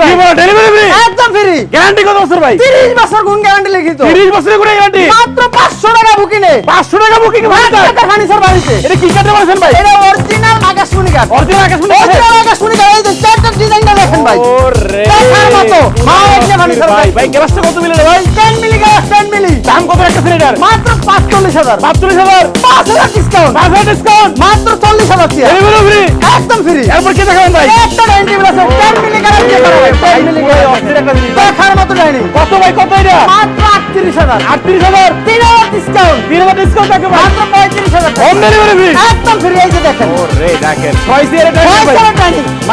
ভাই। Delivery free একদম free guarantee কত বছর ভাই? 30 বছর গুণ গ্যারান্টি লিখিত। 30 বছরের করে গ্যারান্টি মাত্র 500 টাকা বুকিনে 500 টাকা বুকিং ভাই। টাকা ফার্নিচার বাড়িতে। এটা কি কাটে বলছেন ভাই? এটা অরিজিনাল আকাশমণি কাঠ। অরিজিনাল আকাশ মনে অরিজিনাল আকাশমণি কাঠ। এই যে চারটা ডিজাইনটা দেখেন ভাই। ওরে। মতো। মা একটা ফার্নিচার ভাই ভাই। গ্লাসটা কত মিলে ভাই? 10 মিলি গ্যাস 10 মিলি দাম কত একটা সিলিন্ডার মাত্র 45000 45000 5000 ডিসকাউন্ট 5000 ডিসকাউন্ট মাত্র 40000 টাকা ডেলিভারি ফ্রি একদম ফ্রি এরপর কি দেখাবেন ভাই? একটা ডাইনিং টেবিল আছে 10 মিলি গ্যারান্টি করা ভাই 10 মিলি ভাই, অস্থির একটা জিনিস। দেখার মতো ডাইনিং কত ভাই কত এটা? মাত্র 38000 38000 3000 ডিসকাউন্ট 3000 ডিসকাউন্ট থাকে ভাই মাত্র 35000 হোম ডেলিভারি ফ্রি একদম ফ্রি এই যে দেখেন। ওরে দেখেন। ছয় সিয়ারে ভাই।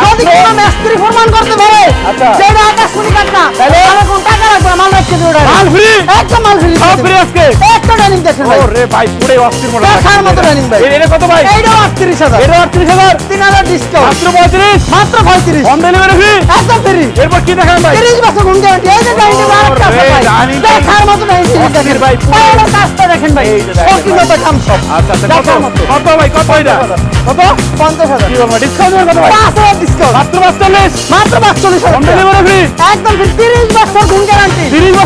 যদি কোনো মিস্ত্রি ফরমান করতে পারে আচ্ছা। যেটা আকাশমণি কাঠ না তাহলে আমার কোনো টাকা লাগবে না মাল ফ্রি একদম মাল ফ্রি সব ফ্রি আজকে? একটা ডাইনিং দেখেন ভাই। ওরে ভাই পুরো অস্থির মনে দেখার মতো ডাইনিং ভাই। এটা কত ভাই? এইটাও 38000 এটা 38000 3000 ডিসকাউন্ট মাত্র 35 মাত্র 35 হোম ডেলিভারি ফ্রি একদম ফ্রি এরপর কি দেখাবেন ভাই? 30 বছর গুণ গ্যারান্টি এই যে ডাইনিং আরেকটা আছে ওরে, ভাই। dining দেখার মতো ডাইনিং অস্থির দেখেন। ভাই, পুরো। পায়ের কাজটা দেখেন ভাই। এই যে দেখেন ভাই। শৌখিনতা কাম সব আচ্ছা কত? কত ভাই কত এটা? কত? 50000 কি বলব ডিসকাউন্ট কত ভাই? 5000 ডিসকাউন্ট মাত্র 45 মাত্র 45000 হোম ডেলিভারি ফ্রি একদম 30 বছর গুণ গ্যারান্টি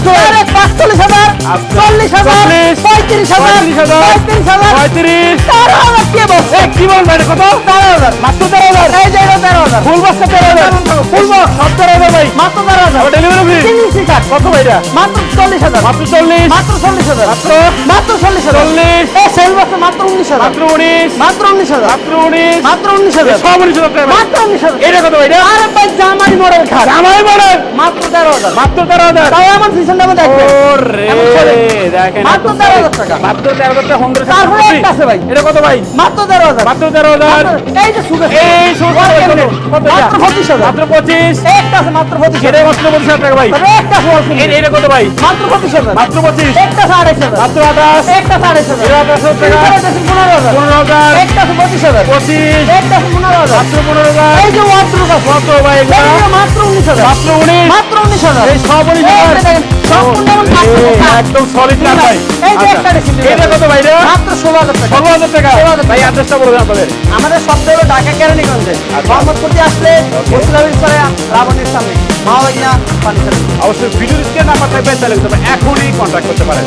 30 বছর আরে 45000 আচ্ছা। 40000 চল্লিশ। 35000 35000 35000 35 13000 কে বলছে? কি বল ভাই এটা কত? 13000 মাত্র 13000 এই যে এটা 13000 ফুল বক্স 13000 ফুল বক্স সব 13000 ভাই। মাত্র 13000 ডেলিভারি ফ্রি তিরিশ কাঠ কত ভাই এটা? মাত্র 40000 মাত্র 40 মাত্র 40000 মাত্র মাত্র চল্লিশ। এই সেল বক্স মাত্র 19000 মাত্র 19 মাত্র 19000 মাত্র 19 মাত্র 19000 সব 19000 টাকা ভাই। মাত্র 19000 এটা কত ভাই এটা? আরে ভাই জামাই মডেল খাট জামাই মডেল মাত্র 13000 মাত্র 13000 তাও আমার পিছনটা মধ্যে দেখবে। ওরে দেখেন মাত্র এত 13,000 টাকা। মাত্র 13000 টাকা হোম তারপরে একটা আছে ভাই। এটা কত ভাই? মাত্র 13000 মাত্র 13000 এই যে সুগার এই সুগার কত কত এটা? মাত্র 25000 মাত্র 25 একটা আছে মাত্র 25000 এটা মাত্র 25000 টাকা ভাই। একটা আছে এটা কত ভাই? মাত্র 25000 মাত্র 25 একটা আছে 28000 মাত্র 28 একটা আছে 28000 এটা 28 টাকা এটা আছে 15000 15000 একটা আছে 25000 25 একটা আছে 15000 মাত্র 15000 এই যে ওয়ার্ড্রোব আছে কত ভাই এগুলা। এইগুলো মাত্র 19000 মাত্র 19 মাত্র 19000 এই এই যে 19000 দেখেন, সম্পূর্ণ এবং কাপড় এই, কাজ। একদম সলিড কাঠ ভাই। যে আচ্ছা। এটা কত ভাই মাত্র 16000 টাকা। 16000 টাকা। ভাই অ্যাড্রেসটা বলে আপনাদের। আমাদের সবটা হলো ঢাকা কেরানীগঞ্জে। মোহাম্মদপুরতে আসলে মুসলামিন করে রাবণের সামনে ফার্নিচার অবশ্যই ভিডিও স্ক্রিন নাম্বার থাকবে তাহলে এখনই কন্ট্যাক্ট করতে পারেন।